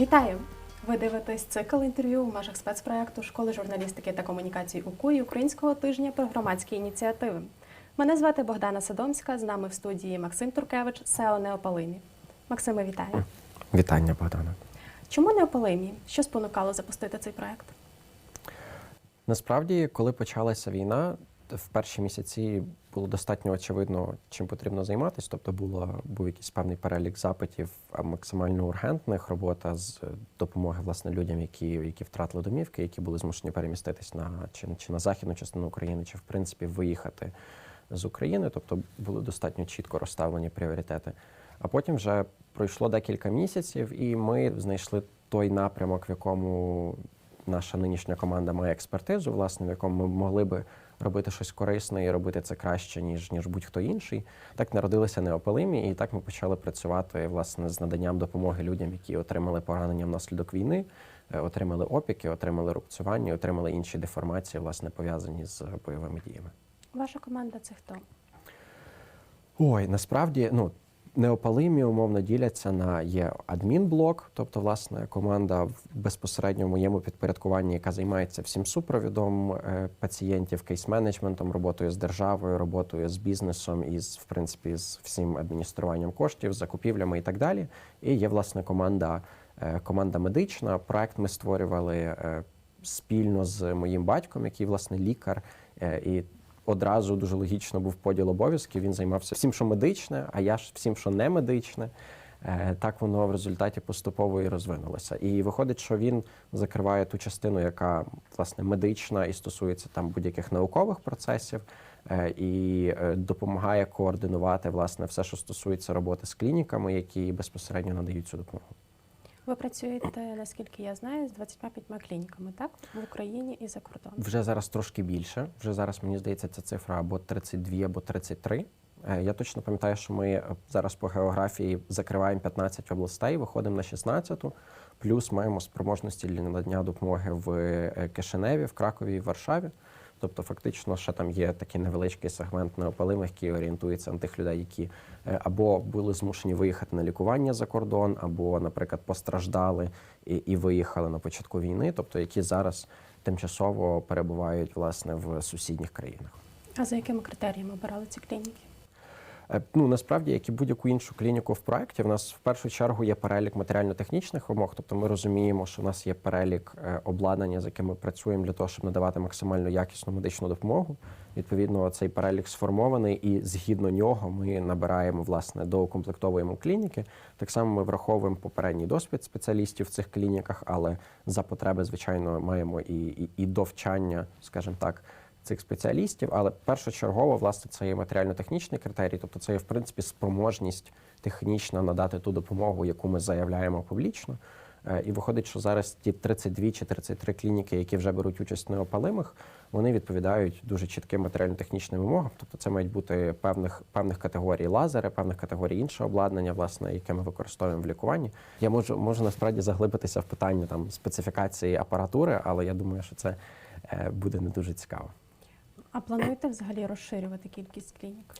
Вітаю! Ви дивитесь цикл інтерв'ю в межах спецпроекту Школи журналістики та комунікацій УКУ і Українського тижня про громадські ініціативи. Мене звати Богдана Садомська. З нами в студії Максим Туркевич, СЕО Неопалимі. Максиме, вітаю! Вітання, Богдана. Чому Неопалимі? Що спонукало запустити цей проект? Насправді, коли почалася війна, в перші місяці було достатньо очевидно, чим потрібно займатися. Тобто було, був якийсь певний перелік запитів, максимально ургентних, робота з допомоги власне людям, які, які втратили домівки, які були змушені переміститись на чи, чи на західну частину України, чи в принципі виїхати з України. Тобто були достатньо чітко розставлені пріоритети. А потім вже пройшло декілька місяців, і ми знайшли той напрямок, в якому наша нинішня команда має експертизу, власне, в якому ми могли би робити щось корисне і робити це краще, ніж ніж будь-хто інший. Так народилися неопалимі, і так ми почали працювати власне з наданням допомоги людям, які отримали поранення внаслідок війни, е, отримали опіки, отримали рубцювання, отримали інші деформації, власне, пов'язані з бойовими діями. Ваша команда це хто? Ой, насправді, ну. Неопалимі умовно діляться на є адмінблок, тобто власне команда в безпосередньо в моєму підпорядкуванні, яка займається всім супровідом е, пацієнтів, кейс-менеджментом, роботою з державою, роботою з бізнесом і з в принципі з всім адмініструванням коштів, закупівлями і так далі. І є власне команда, е, команда медична. Проект ми створювали е, спільно з моїм батьком, який власне лікар. І одразу дуже логічно був поділ обов'язків. Він займався всім, що медичне, а я ж всім, що не медичне. Е, Так воно в результаті поступово і розвинулося. І виходить, що він закриває ту частину, яка власне медична і стосується там будь-яких наукових процесів, е, і е, допомагає координувати власне все, що стосується роботи з клініками, які безпосередньо надають цю допомогу. Ви працюєте, наскільки я знаю, з 25 клініками, так? В Україні і за кордоном. Вже зараз трошки більше. Вже зараз мені здається, ця цифра або 32, або 33. Е, Я точно пам'ятаю, що ми зараз по географії закриваємо 15 областей, виходимо на 16, плюс маємо спроможності для надання допомоги в е, Кишиневі, в Кракові і в Варшаві. Тобто, фактично, ще там є такий невеличкий сегмент неопалимих, який орієнтується на тих людей, які е, або були змушені виїхати на лікування за кордон, або, наприклад, постраждали і, і виїхали на початку війни, тобто які зараз тимчасово перебувають власне в сусідніх країнах. А за якими критеріями обирали ці клініки? Е, Ну насправді, як і будь-яку іншу клініку в проєкті, в нас в першу чергу є перелік матеріально-технічних вимог. Тобто ми розуміємо, що в нас є перелік е, обладнання, з яким ми працюємо для того, щоб надавати максимально якісну медичну допомогу. Відповідно, цей перелік сформований, і згідно нього ми набираємо власне доукомплектовуємо клініки. Так само ми враховуємо попередній досвід спеціалістів в цих клініках, але за потреби, звичайно, маємо і, і, і довчання, скажімо так цих спеціалістів, але першочергово, власне, це є матеріально-технічний критерій, тобто це є в принципі спроможність технічно надати ту допомогу, яку ми заявляємо публічно. Е, І виходить, що зараз ті 32 чи 33 клініки, які вже беруть участь неопалимих, вони відповідають дуже чітким матеріально-технічним вимогам. Тобто це мають бути певних певних категорій лазери, певних категорій іншого обладнання, власне, яке ми використовуємо в лікуванні. Я можу можу насправді заглибитися в питання там специфікації апаратури, але я думаю, що це е, буде не дуже цікаво. А плануєте взагалі розширювати кількість клінік?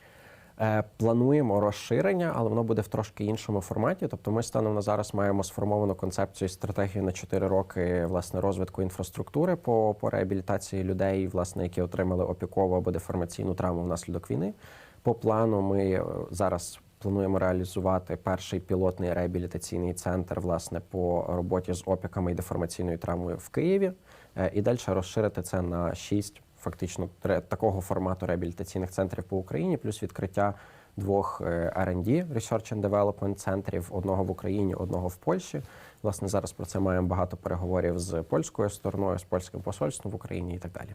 Е, Плануємо розширення, але воно буде в трошки іншому форматі. Тобто, ми станом на зараз маємо сформовану концепцію і стратегію на 4 роки власне розвитку інфраструктури по, по реабілітації людей, власне, які отримали опікову або деформаційну травму внаслідок війни. По плану ми е, зараз плануємо реалізувати перший пілотний реабілітаційний центр власне по роботі з опіками і деформаційною травмою в Києві, Е, і далі розширити це на 6 фактично тре- такого формату реабілітаційних центрів по Україні, плюс відкриття двох е, R&D, Research and Development центрів, одного в Україні, одного в Польщі. Власне, зараз про це маємо багато переговорів з польською стороною, з польським посольством в Україні і так далі.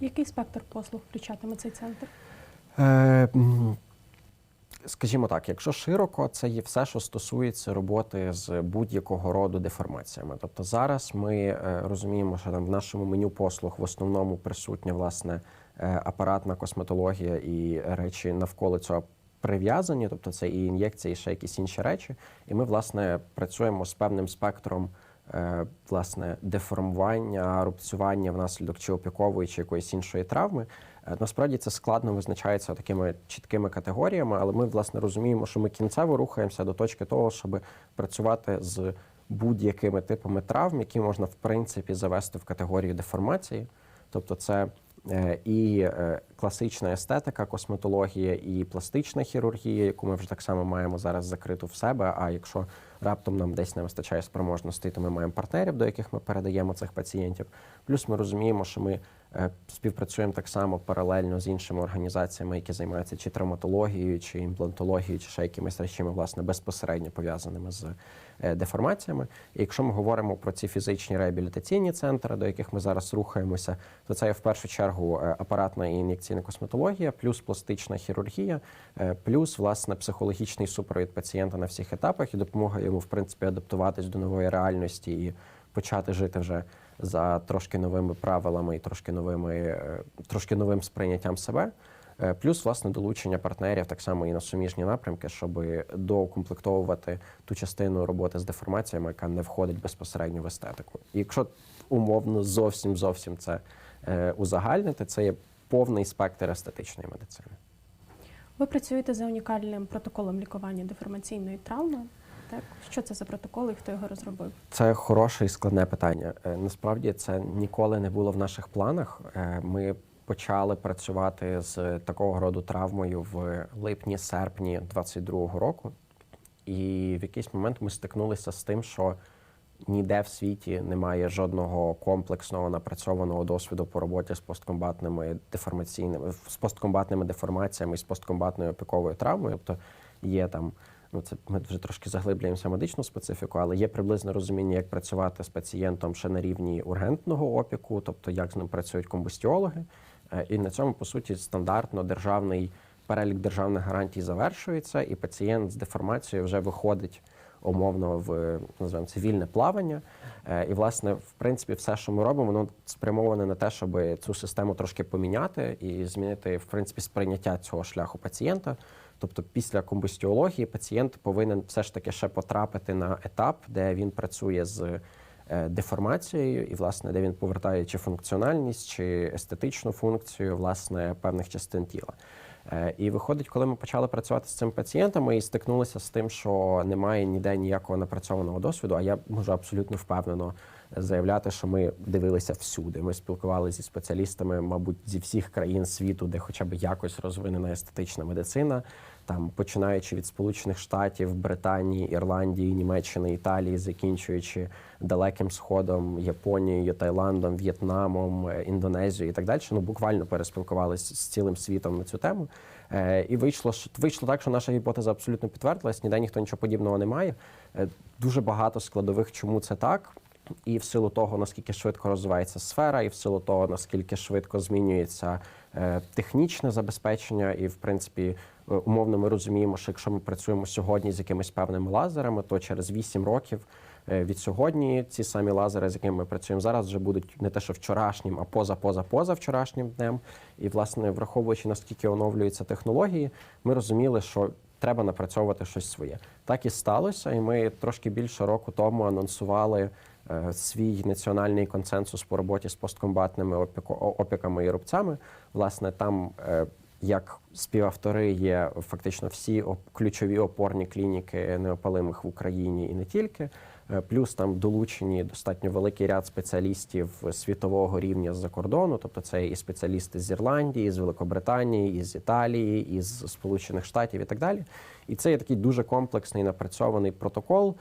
Який спектр послуг включатиме цей центр? Скажімо так, якщо широко, це є все, що стосується роботи з будь-якого роду деформаціями. Тобто зараз ми е, розуміємо, що там в нашому меню послуг в основному присутня власне е, апаратна косметологія і речі навколо цього прив'язані, тобто це і ін'єкції, і ще якісь інші речі. І ми, власне, працюємо з певним спектром е, власне деформування, рубцювання внаслідок чи опікової, чи якоїсь іншої травми. Е, Насправді це складно визначається такими чіткими категоріями, але ми власне розуміємо, що ми кінцево рухаємося до точки того, щоб працювати з будь-якими типами травм, які можна в принципі завести в категорію деформації. Тобто, це е, і е, класична естетика, косметологія, і пластична хірургія, яку ми вже так само маємо зараз закриту в себе. А якщо раптом нам десь не вистачає спроможностей, то ми маємо партнерів, до яких ми передаємо цих пацієнтів. Плюс ми розуміємо, що ми співпрацюємо так само паралельно з іншими організаціями, які займаються чи травматологією, чи імплантологією, чи ще якимись речами, власне, безпосередньо пов'язаними з е, деформаціями. І якщо ми говоримо про ці фізичні реабілітаційні центри, до яких ми зараз рухаємося, то це є в першу чергу е, апаратна і ін'єкційна косметологія, плюс пластична хірургія, е, плюс власне психологічний супровід пацієнта на всіх етапах і допомога йому, в принципі, адаптуватись до нової реальності і почати жити вже за трошки новими правилами і трошки новими, е, трошки новим сприйняттям себе. Е, Плюс власне долучення партнерів так само і на суміжні напрямки, щоб доукомплектовувати ту частину роботи з деформаціями, яка не входить безпосередньо в естетику. І якщо умовно зовсім зовсім це е, узагальнити, це є повний спектр естетичної медицини. Ви працюєте за унікальним протоколом лікування деформаційної травми. Так, що це за протокол і хто його розробив? Це хороше і складне питання. Е, Насправді це ніколи не було в наших планах. Е, Ми почали працювати з такого роду травмою в липні-серпні 22-го року, і в якийсь момент ми стикнулися з тим, що ніде в світі немає жодного комплексного напрацьованого досвіду по роботі з посткомбатними деформаційними з посткомбатними деформаціями з посткомбатною опіковою травмою. Тобто є там. Ну, це ми вже трошки заглиблюємося в медичну специфіку, але є приблизне розуміння, як працювати з пацієнтом ще на рівні ургентного опіку, тобто як з ним працюють комбустіологи. Е, І на цьому, по суті, стандартно державний перелік державних гарантій завершується, і пацієнт з деформацією вже виходить умовно в називаємо це вільне плавання. Е, І, власне, в принципі, все, що ми робимо, воно спрямоване на те, щоб цю систему трошки поміняти і змінити в принципі сприйняття цього шляху пацієнта. Тобто, після комбустіології пацієнт повинен все ж таки ще потрапити на етап, де він працює з е, деформацією, і, власне, де він повертає чи функціональність, чи естетичну функцію власне певних частин тіла. Е, І виходить, коли ми почали працювати з цим пацієнтом, і стикнулися з тим, що немає ніде ніякого напрацьованого досвіду. А я можу абсолютно впевнено заявляти, що ми дивилися всюди. Ми спілкувалися зі спеціалістами, мабуть, зі всіх країн світу, де хоча б якось розвинена естетична медицина. Там починаючи від Сполучених Штатів, Британії, Ірландії, Німеччини, Італії, закінчуючи далеким сходом, Японією, Таїландом, В'єтнамом, е, Індонезією і так далі. Ну буквально переспілкувалися з цілим світом на цю тему. Е, І вийшло вийшло так, що наша гіпотеза абсолютно підтвердилась. Ніде ніхто нічого подібного не має. Е, Дуже багато складових, чому це так. І в силу того, наскільки швидко розвивається сфера, і в силу того, наскільки швидко змінюється е, технічне забезпечення, і в принципі, е, умовно, ми розуміємо, що якщо ми працюємо сьогодні з якимись певними лазерами, то через 8 років е, від сьогодні ці самі лазери, з якими ми працюємо зараз, вже будуть не те, що вчорашнім, а поза поза поза вчорашнім днем. І власне, враховуючи наскільки оновлюються технології, ми розуміли, що треба напрацьовувати щось своє. Так і сталося, і ми трошки більше року тому анонсували свій національний консенсус по роботі з посткомбатними опіками і рубцями. Власне, там е, як співавтори є фактично всі ключові опорні клініки неопалимих в Україні і не тільки. Е, Плюс там долучені достатньо великий ряд спеціалістів світового рівня з-за кордону, тобто це і спеціалісти з Ірландії, з Великобританії, із Італії, із Сполучених Штатів і так далі. І це є такий дуже комплексний напрацьований протокол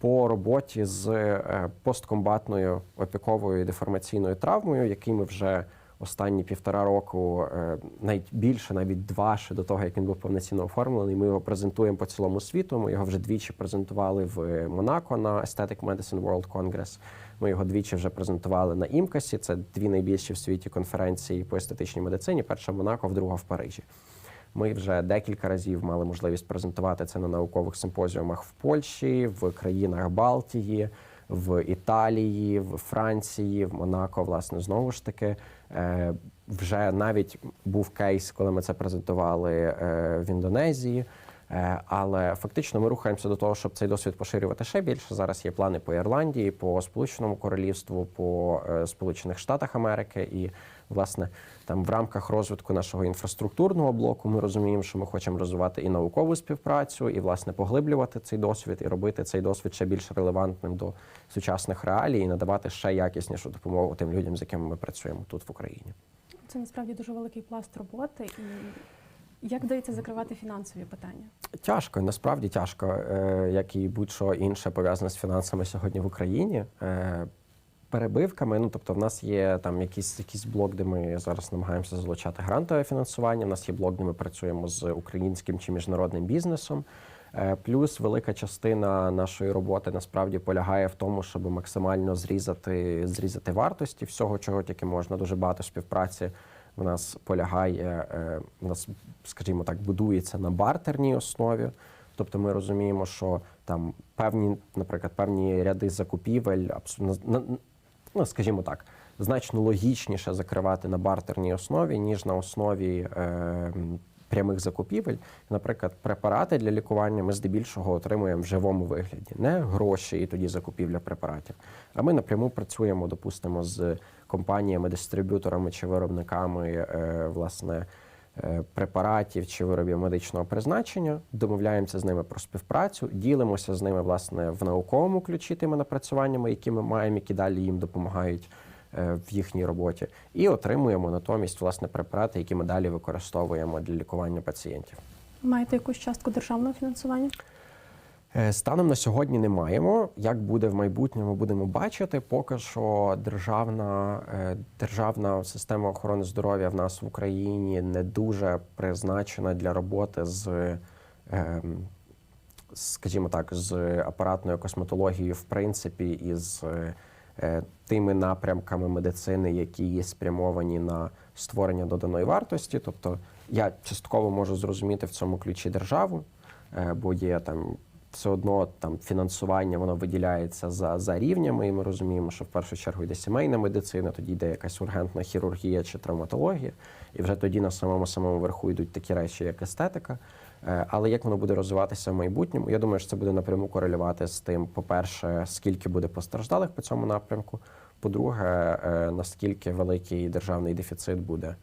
по роботі з е, посткомбатною опіковою деформаційною травмою, який ми вже останні півтора року, е, навіть навіть два ще до того, як він був повноцінно оформлений. Ми його презентуємо по цілому світу. Ми його вже двічі презентували в Монако на Aesthetic Medicine World Congress. Ми його двічі вже презентували на Імкасі. Це дві найбільші в світі конференції по естетичній медицині. Перша в Монако, друга в Парижі. Ми вже декілька разів мали можливість презентувати це на наукових симпозіумах в Польщі, в країнах Балтії, в Італії, в Франції, в Монако. Власне, знову ж таки, Е, вже навіть був кейс, коли ми це презентували е, в Індонезії. Е, Але фактично ми рухаємося до того, щоб цей досвід поширювати ще більше. Зараз є плани по Ірландії, по Сполученому Королівству, по Сполучених Штатах Америки. І, власне, там в рамках розвитку нашого інфраструктурного блоку ми розуміємо, що ми хочемо розвивати і наукову співпрацю, і власне поглиблювати цей досвід, і робити цей досвід ще більш релевантним до сучасних реалій, і надавати ще якіснішу допомогу тим людям, з якими ми працюємо тут в Україні. Це насправді дуже великий пласт роботи. І як вдається закривати фінансові питання? Тяжко, насправді тяжко, е, як і будь-що інше пов'язане з фінансами сьогодні в Україні. Перебивками, ну тобто, в нас є там якийсь якийсь блок, де ми зараз намагаємося залучати грантове фінансування. У нас є блок, де ми працюємо з українським чи міжнародним бізнесом. Е, Плюс велика частина нашої роботи насправді полягає в тому, щоб максимально зрізати, зрізати вартості всього, чого тільки можна. Дуже багато співпраці в нас полягає, е, в нас, скажімо так, будується на бартерній основі. Тобто ми розуміємо, що там певні, наприклад, певні ряди закупівель, абсолютно ну, скажімо так, значно логічніше закривати на бартерній основі, ніж на основі е, прямих закупівель. Наприклад, препарати для лікування ми здебільшого отримуємо в живому вигляді, не гроші і тоді закупівля препаратів. А ми напряму працюємо, допустимо, з компаніями, дистриб'юторами чи виробниками е, власне. Е, Препаратів чи виробів медичного призначення, домовляємося з ними про співпрацю, ділимося з ними власне в науковому ключі тими напрацюваннями, які ми маємо, які далі їм допомагають е, в їхній роботі, і отримуємо натомість власне препарати, які ми далі використовуємо для лікування пацієнтів. Маєте якусь частку державного фінансування? Е, Станом на сьогодні не маємо. Як буде в майбутньому, будемо бачити. Поки що державна, е, державна система охорони здоров'я в нас в Україні не дуже призначена для роботи з, ем, скажімо так, з апаратною косметологією, в принципі, і з е, тими напрямками медицини, які є спрямовані на створення доданої вартості. Тобто я частково можу зрозуміти в цьому ключі державу, бо є там все одно там фінансування воно виділяється за, за рівнями, і ми розуміємо, що в першу чергу йде сімейна медицина, тоді йде якась ургентна хірургія чи травматологія, і вже тоді на самому самому верху йдуть такі речі, як естетика. Е, Але як воно буде розвиватися в майбутньому? Я думаю, що це буде напряму корелювати з тим, по-перше, скільки буде постраждалих по цьому напрямку. По-друге, е, наскільки великий державний дефіцит буде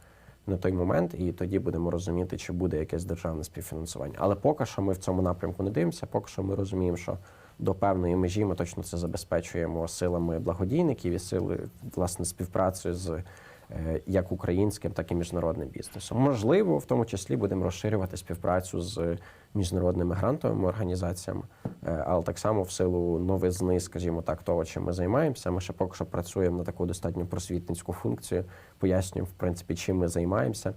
на той момент, і тоді будемо розуміти, чи буде якесь державне співфінансування. Але поки що ми в цьому напрямку не дивимося, поки що ми розуміємо, що до певної межі ми точно це забезпечуємо силами благодійників і сили власне співпрацею з як українським, так і міжнародним бізнесом. Можливо, в тому числі будемо розширювати співпрацю з міжнародними грантовими організаціями, е, але так само в силу новизни, скажімо так, того, чим ми займаємося. Ми ще поки що працюємо на таку достатньо просвітницьку функцію, пояснюємо, в принципі, чим ми займаємося.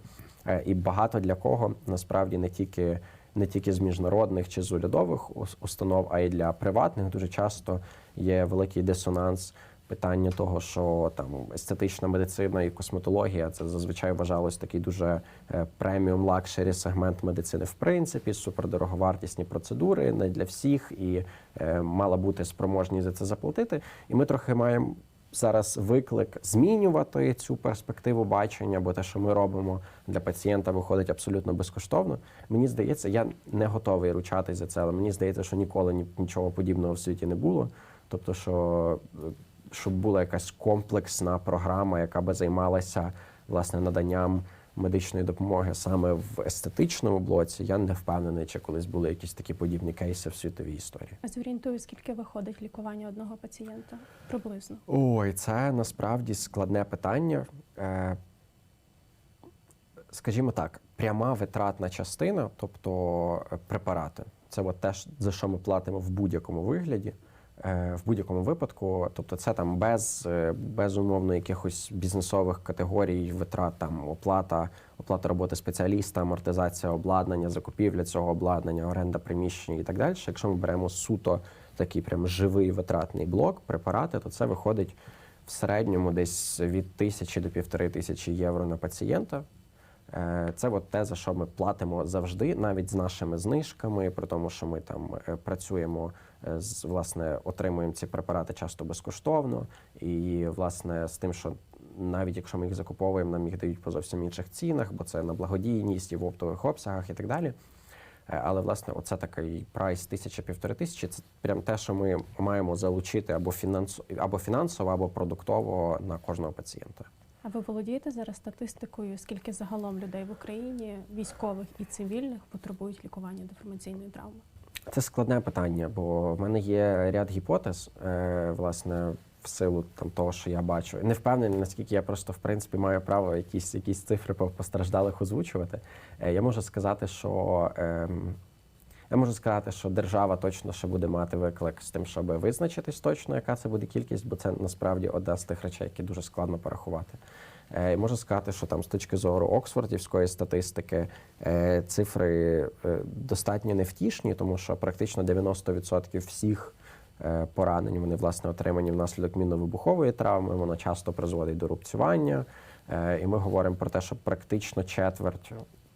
Е, І багато для кого насправді не тільки не тільки з міжнародних чи з урядових установ, а й для приватних дуже часто є великий дисонанс. Питання того, що там естетична медицина і косметологія це зазвичай вважалось такий дуже преміум лакшері сегмент медицини, в принципі, супердороговартісні процедури не для всіх, і е, мала бути спроможність за це заплатити. І ми трохи маємо зараз виклик змінювати цю перспективу бачення, бо те, що ми робимо для пацієнта, виходить абсолютно безкоштовно. Мені здається, я не готовий ручатись за це, але мені здається, що ніколи нічого подібного в світі не було. Тобто, що е, щоб була якась комплексна програма, яка би займалася власне наданням медичної допомоги саме в естетичному блоці, я не впевнений, чи колись були якісь такі подібні кейси в світовій історії. А зорієнтую, скільки виходить лікування одного пацієнта? Приблизно. Ой, це насправді складне питання. Е, Скажімо так, пряма витратна частина, тобто е, препарати, це от те, за що ми платимо в будь-якому вигляді, в будь-якому випадку. Тобто, це там без, е, безумовно якихось бізнесових категорій витрат, там оплата, оплата роботи спеціаліста, амортизація обладнання, закупівля цього обладнання, оренда приміщення і так далі. Якщо ми беремо суто такий прям живий витратний блок, препарати, то це виходить в середньому десь від тисячі до півтори тисячі євро на пацієнта. Е, Це от те, за що ми платимо завжди, навіть з нашими знижками, при тому, що ми там е, працюємо е, з власне, отримуємо ці препарати часто безкоштовно, і власне з тим, що навіть якщо ми їх закуповуємо, нам їх дають по зовсім інших цінах, бо це на благодійність і в оптових обсягах і так далі. Але власне, оце такий прайс тисяча-півтори тисячі. Це прям те, що ми маємо залучити або фінансово, або фінансово, або продуктово на кожного пацієнта. А ви володієте зараз статистикою, скільки загалом людей в Україні, військових і цивільних, потребують лікування деформаційної травми? Це складне питання, бо в мене є ряд гіпотез, е, власне, в силу там того, що я бачу. Не впевнений, наскільки я просто в принципі маю право якісь якісь цифри по постраждалих озвучувати. Е, я можу сказати, що ем, я можу сказати, що держава точно ще буде мати виклик з тим, щоб визначитись точно, яка це буде кількість, бо це насправді одна з тих речей, які дуже складно порахувати. Е, Можу сказати, що там з точки зору Оксфордівської статистики е, цифри е, достатньо невтішні, тому що практично 90% всіх е, поранень вони власне отримані внаслідок мінно-вибухової травми. Воно часто призводить до рубцювання. Е, І ми говоримо про те, що практично четверть,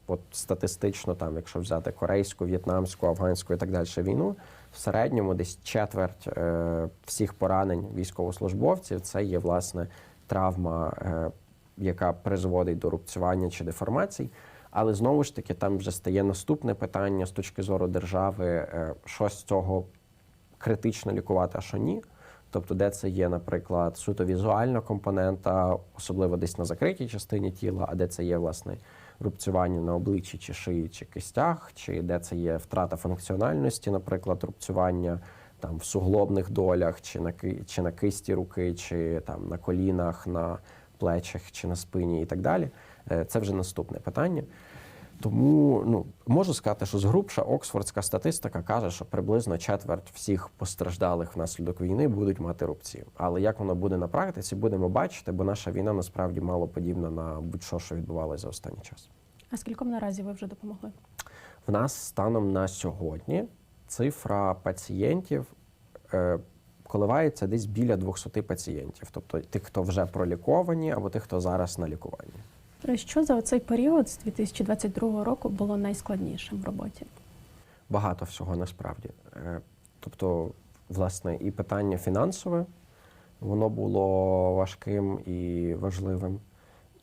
от статистично, там, якщо взяти корейську, в'єтнамську, афганську і так далі війну, в середньому десь четверть е, всіх поранень військовослужбовців це є власне травма, е, яка призводить до рубцювання чи деформацій. Але знову ж таки, там вже стає наступне питання з точки зору держави, е, що з цього критично лікувати, а що ні. Тобто, де це є, наприклад, суто візуальна компонента, особливо десь на закритій частині тіла, а де це є власне рубцювання на обличчі чи шиї, чи кистях, чи де це є втрата функціональності, наприклад, рубцювання там в суглобних долях, чи на чи на кисті руки, чи там на колінах, на плечах, чи на спині, і так далі. Е, Це вже наступне питання. Тому ну можу сказати, що згрубша оксфордська статистика каже, що приблизно четверть всіх постраждалих внаслідок війни будуть мати рубці. Але як воно буде на практиці, будемо бачити, бо наша війна насправді мало подібна на будь-що, що відбувалося за останній час. А скільком наразі ви вже допомогли? В нас станом на сьогодні цифра пацієнтів е, коливається десь біля 200 пацієнтів, тобто тих, хто вже проліковані, або тих, хто зараз на лікуванні. Що за цей період з 2022 року було найскладнішим в роботі? багато всього насправді. Е, Тобто, власне, і питання фінансове, воно було важким і важливим,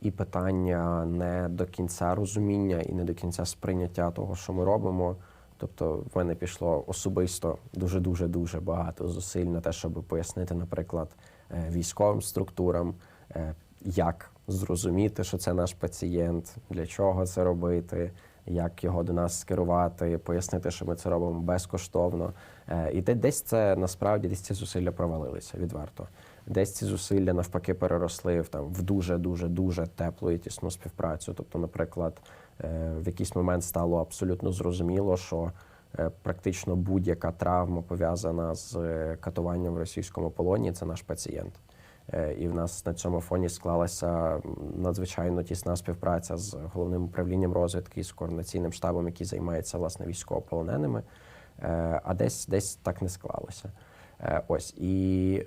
і питання не до кінця розуміння і не до кінця сприйняття того, що ми робимо. Тобто, в мене пішло особисто дуже дуже дуже багато зусиль на те, щоб пояснити, наприклад, е, військовим структурам, е, як зрозуміти, що це наш пацієнт, для чого це робити, як його до нас скерувати, пояснити, що ми це робимо безкоштовно. Е, І де- десь це насправді десь ці зусилля провалилися відверто. Десь ці зусилля навпаки переросли в там в дуже дуже дуже теплу і тісну співпрацю. Тобто, наприклад, е, в якийсь момент стало абсолютно зрозуміло, що е, практично будь-яка травма пов'язана з катуванням в російському полоні це наш пацієнт. Е, І в нас на цьому фоні склалася надзвичайно тісна співпраця з головним управлінням розвідки з координаційним штабом, який займається власне військовополоненими. Е, А десь десь так не склалося. Е, Ось і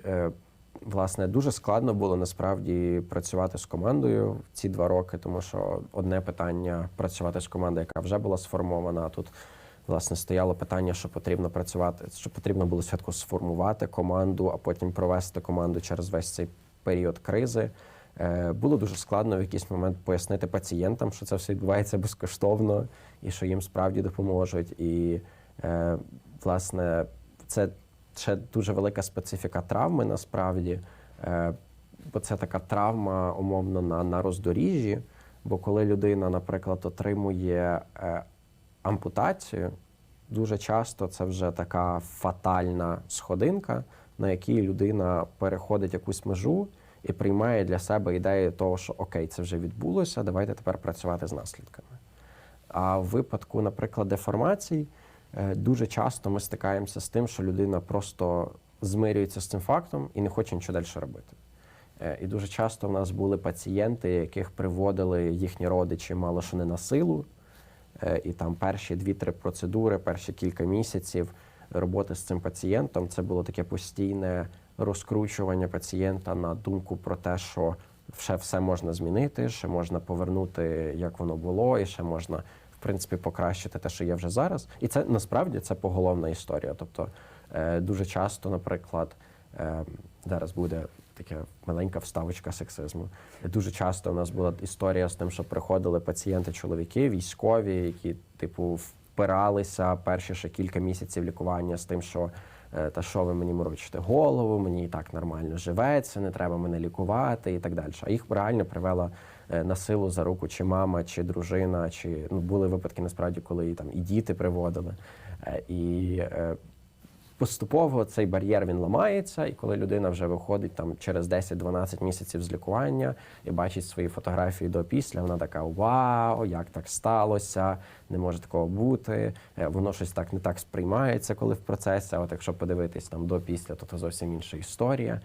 власне дуже складно було насправді працювати з командою в ці два роки, тому що одне питання працювати з командою, яка вже була сформована. Тут власне стояло питання, що потрібно працювати, що потрібно було спочатку сформувати команду, а потім провести команду через весь цей період кризи. Е, Було дуже складно в якийсь момент пояснити пацієнтам, що це все відбувається безкоштовно і що їм справді допоможуть. І е, власне це ще дуже велика специфіка травми насправді. Е, Бо це така травма, умовно, на, на роздоріжжі. Бо коли людина, наприклад, отримує ампутацію, дуже часто це вже така фатальна сходинка, на якій людина переходить якусь межу і приймає для себе ідею того, що окей, це вже відбулося, давайте тепер працювати з наслідками. А в випадку, наприклад, деформацій, е, дуже часто ми стикаємося з тим, що людина просто змирюється з цим фактом і не хоче нічого далі робити. Е, І дуже часто в нас були пацієнти, яких приводили їхні родичі мало що не на силу. Е, І там перші дві-три процедури, перші кілька місяців роботи з цим пацієнтом це було таке постійне розкручування пацієнта на думку про те, що ще все можна змінити, ще можна повернути, як воно було, і ще можна, в принципі, покращити те, що є вже зараз. І це насправді це поголовна історія. Тобто е, дуже часто, наприклад, е, зараз буде така маленька вставочка сексизму. Дуже часто у нас була історія з тим, що приходили пацієнти-чоловіки, військові, які, типу, впиралися перші ще кілька місяців лікування з тим, що е, та що ви мені морочите голову, мені і так нормально живеться, не треба мене лікувати і так далі. А їх реально привела е, на силу за руку чи мама, чи дружина, чи ну були випадки насправді, коли там і діти приводили. Е, І поступово цей бар'єр він ламається, і коли людина вже виходить там через 10-12 місяців з лікування і бачить свої фотографії до після, вона така: Вау, як так сталося? Не може такого бути. Е, Воно щось так не так сприймається, коли в процесі. А от якщо подивитись там до після, то це зовсім інша історія.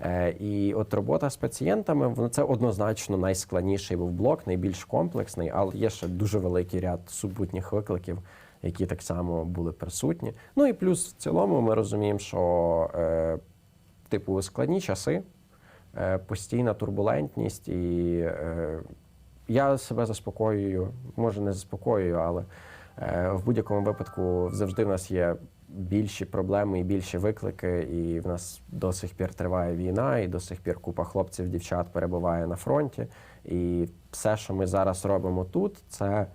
Е, І от робота з пацієнтами, воно це однозначно найскладніший був блок, найбільш комплексний, але є ще дуже великий ряд супутніх викликів, які так само були присутні. Ну і плюс в цілому ми розуміємо, що е, типу складні часи, е, постійна турбулентність, і е, я себе заспокоюю, може не заспокоюю, але е, в будь-якому випадку завжди в нас є більші проблеми і більші виклики, і в нас до сих пір триває війна, і до сих пір купа хлопців, дівчат перебуває на фронті. І все, що ми зараз робимо тут, це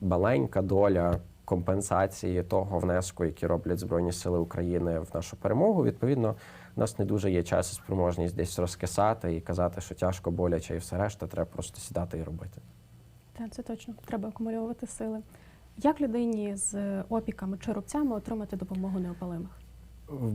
маленька доля компенсації того внеску, який роблять Збройні Сили України в нашу перемогу. Відповідно, у нас не дуже є час і спроможність десь розкисати і казати, що тяжко, боляче і все решта. Треба просто сідати і робити. Так, це точно. Треба акумулювати сили. Як людині з опіками чи рубцями отримати допомогу неопалимих?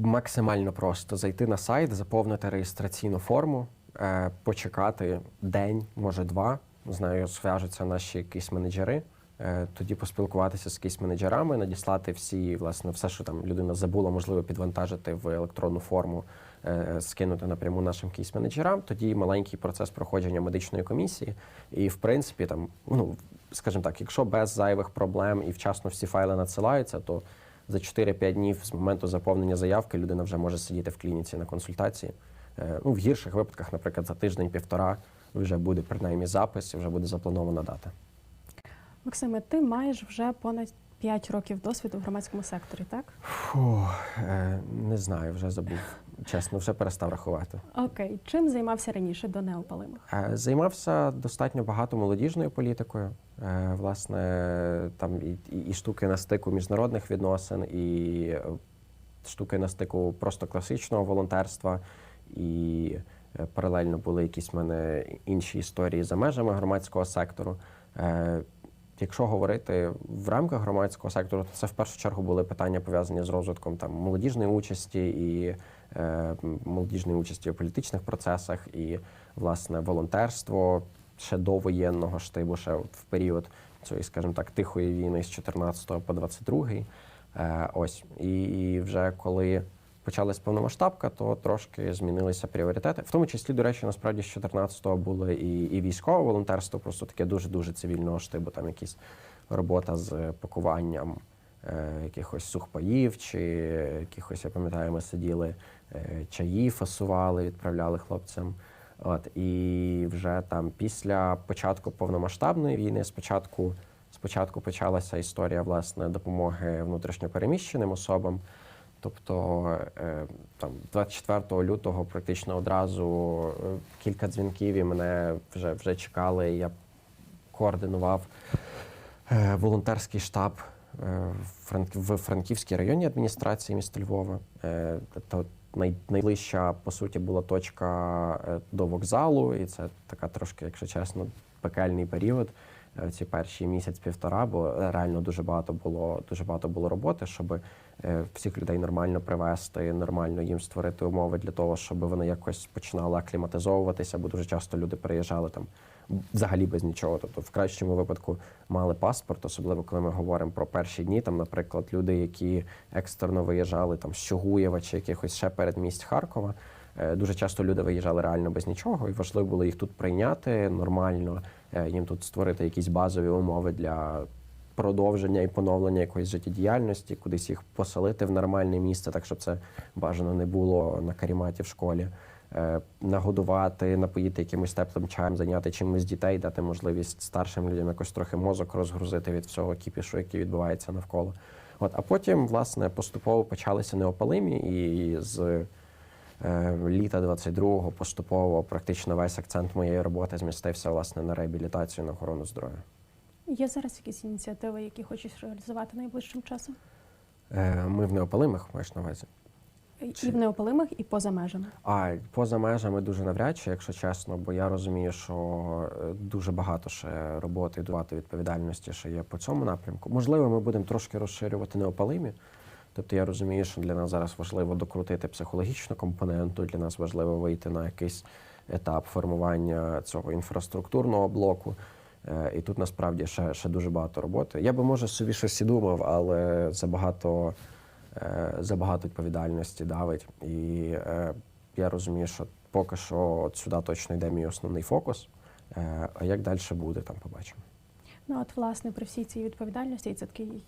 Максимально просто зайти на сайт, заповнити реєстраційну форму, е, почекати день, може два. З нею зв'яжуться наші якісь менеджери. е, Тоді поспілкуватися з якісь менеджерами, надіслати всі, власне, все, що там людина забула, можливо, підвантажити в електронну форму, е, скинути напряму нашим кейс менеджерам. Тоді маленький процес проходження медичної комісії. І, в принципі, там, ну скажімо так, якщо без зайвих проблем і вчасно всі файли надсилаються, то за 4-5 днів з моменту заповнення заявки людина вже може сидіти в клініці на консультації. Е, Ну, в гірших випадках, наприклад, за тиждень-півтора вже буде принаймні запис, і вже буде запланована дата. Максиме, ти маєш вже понад 5 років досвіду в громадському секторі, так? Фу, е, не знаю, вже забув. Чесно, вже перестав рахувати. Окей. Чим займався раніше до неопалимих? Е, Займався достатньо багато молодіжною політикою. Е, Власне, там і, і, і штуки на стику міжнародних відносин, і штуки на стику просто класичного волонтерства. І паралельно були якісь в мене інші історії за межами громадського сектору. Е, Якщо говорити в рамках громадського сектору, то це в першу чергу були питання пов'язані з розвитком там молодіжної участі і е, молодіжної участі у політичних процесах, і власне волонтерство ще до воєнного штибу, ще в період цієї, скажімо так, тихої війни з 14 по 22. Е, ось і, і вже коли почалась повномасштабка, то трошки змінилися пріоритети. В тому числі, до речі, насправді з 14-го було і, і військове волонтерство, просто таке дуже дуже цивільного штибу. Там якісь робота з пакуванням е, якихось сухпаїв, чи якихось, я пам'ятаю, ми сиділи е, чаї, фасували, відправляли хлопцям. От і вже там після початку повномасштабної війни, спочатку, спочатку почалася історія власне допомоги внутрішньопереміщеним особам. Тобто е, там 24 лютого практично одразу е, кілька дзвінків і мене вже вже чекали. Я координував е, волонтерський штаб в Франк- в Франківській районній адміністрації міста Львова. Най- найближча, по суті, була точка до вокзалу, і це така трошки, якщо чесно, пекельний період. Е, Ці перші місяць-півтора, бо реально дуже багато було дуже багато було роботи, щоб е, всіх людей нормально привести, нормально їм створити умови для того, щоб вони якось починали акліматизовуватися, бо дуже часто люди переїжджали там взагалі без нічого. Тобто, в кращому випадку мали паспорт, особливо коли ми говоримо про перші дні. Там, наприклад, люди, які екстерно виїжджали там з Чугуєва чи якихось ще передмість Харкова. Е, Дуже часто люди виїжджали реально без нічого, і важливо було їх тут прийняти нормально, е, їм тут створити якісь базові умови для продовження і поновлення якоїсь життєдіяльності, кудись їх поселити в нормальне місце, так щоб це бажано не було на каріматі в школі. Е, Нагодувати, напоїти якимось теплим чаєм, зайняти чимось дітей, дати можливість старшим людям якось трохи мозок розгрузити від всього кіпішу, який відбувається навколо. От, а потім, власне, поступово почалися неопалимі, і з літа 22-го поступово практично весь акцент моєї роботи змістився власне на реабілітацію на охорону здоров'я. Є зараз якісь ініціативи, які хочеш реалізувати найближчим часом? Е, Ми в неопалимих маєш на увазі. І в неопалимих, і поза межами. А поза межами дуже навряд чи, якщо чесно, бо я розумію, що е, дуже багато ще роботи багато відповідальності ще є по цьому напрямку. Можливо, ми будемо трошки розширювати неопалимі. Тобто я розумію, що для нас зараз важливо докрутити психологічну компоненту, для нас важливо вийти на якийсь етап формування цього інфраструктурного блоку. Е, І тут насправді ще, ще дуже багато роботи. Я би може собі щось і думав, але забагато, е, забагато відповідальності давить. І е, я розумію, що поки що от сюди точно йде мій основний фокус. А як далі буде, там побачимо. Ну от власне при всій цій відповідальності, це такий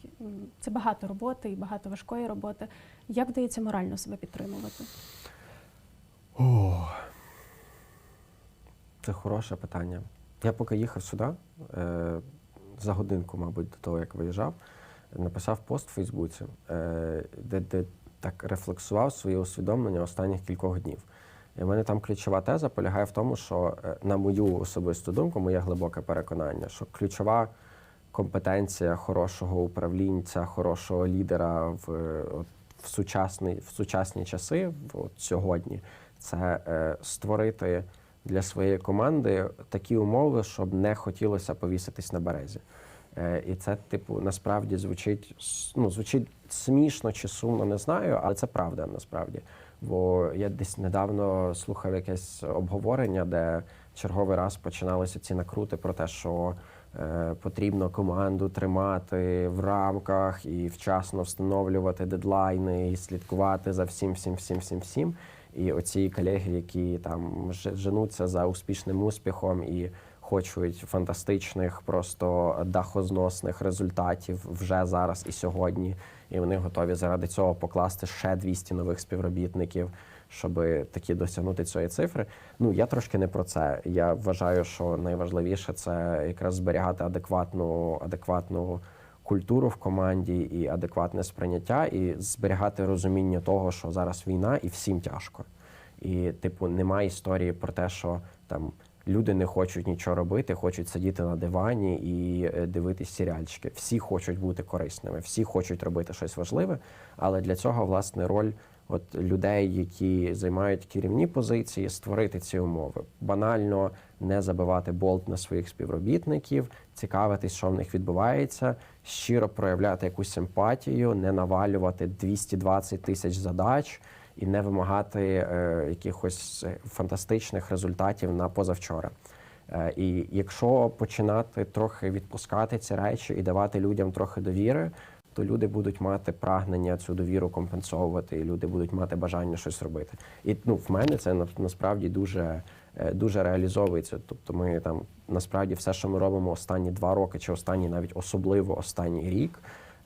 це багато роботи і багато важкої роботи. Як вдається морально себе підтримувати? О, це хороше питання. Я поки їхав сюди, е, за годинку, мабуть, до того, як виїжджав, написав пост в Фейсбуці, е, де, де так рефлексував своє усвідомлення останніх кількох днів. І в мене там ключова теза полягає в тому, що, е, на мою особисту думку, моє глибоке переконання, що ключова компетенція хорошого управлінця, хорошого лідера в, е, в, сучасні, в сучасні часи, от, сьогодні, це е, створити для своєї команди такі умови, щоб не хотілося повіситись на березі. Е, І це, типу, насправді звучить ну, звучить смішно чи сумно, не знаю, але це правда насправді. Бо я десь недавно слухав якесь обговорення, де черговий раз починалися ці накрути про те, що е, потрібно команду тримати в рамках і вчасно встановлювати дедлайни, і слідкувати за всім, всім, всім, всім, всім. І оці колеги, які там женуться за успішним успіхом і хочуть фантастичних, просто дахозносних результатів вже зараз і сьогодні. І вони готові заради цього покласти ще 200 нових співробітників, щоб такі досягнути цієї цифри. Ну я трошки не про це. Я вважаю, що найважливіше це якраз зберігати адекватну, адекватну культуру в команді і адекватне сприйняття, і зберігати розуміння того, що зараз війна і всім тяжко. І, типу, немає історії про те, що там люди не хочуть нічого робити, хочуть сидіти на дивані і е, дивитись серіальчики. Всі хочуть бути корисними, всі хочуть робити щось важливе, але для цього власне роль от людей, які займають керівні позиції, створити ці умови. Банально не забивати болт на своїх співробітників, цікавитись, що в них відбувається, щиро проявляти якусь симпатію, не навалювати 220 тисяч задач і не вимагати е, якихось е, фантастичних результатів на позавчора. Е, і якщо починати трохи відпускати ці речі і давати людям трохи довіри, то люди будуть мати прагнення цю довіру компенсовувати, і люди будуть мати бажання щось робити. І ну, в мене це на- насправді дуже, дуже реалізовується. Тобто, ми там насправді все, що ми робимо останні два роки, чи останні навіть особливо останній рік.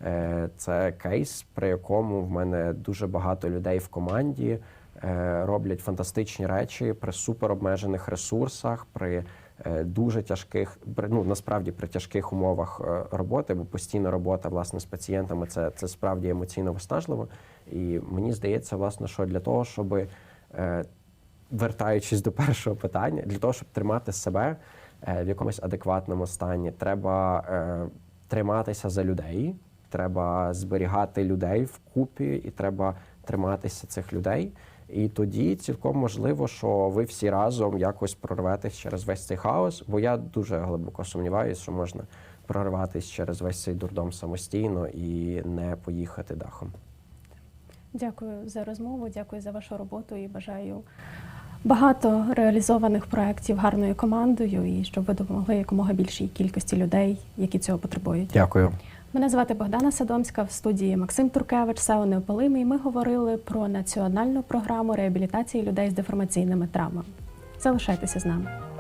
Е, Це кейс, при якому в мене дуже багато людей в команді е, роблять фантастичні речі при суперобмежених ресурсах, при е, дуже тяжких, ну насправді при тяжких умовах роботи, бо постійна робота власне з пацієнтами це, це справді емоційно виснажливо. І мені здається, власне, що для того, щоб вертаючись до першого питання, для того, щоб тримати себе в якомусь адекватному стані, треба триматися за людей, треба зберігати людей вкупі, і треба триматися цих людей. І тоді цілком можливо, що ви всі разом якось прорветесь через весь цей хаос, бо я дуже глибоко сумніваюся, що можна прорватися через весь цей дурдом самостійно і не поїхати дахом. Дякую за розмову, дякую за вашу роботу і бажаю багато реалізованих проєктів гарною командою і щоб ви допомогли якомога більшій кількості людей, які цього потребують. Дякую. Мене звати Богдана Садомська в студії Максим Туркевич, СЕО Неопалимий. Ми говорили про національну програму реабілітації людей з деформаційними травмами. Залишайтеся з нами.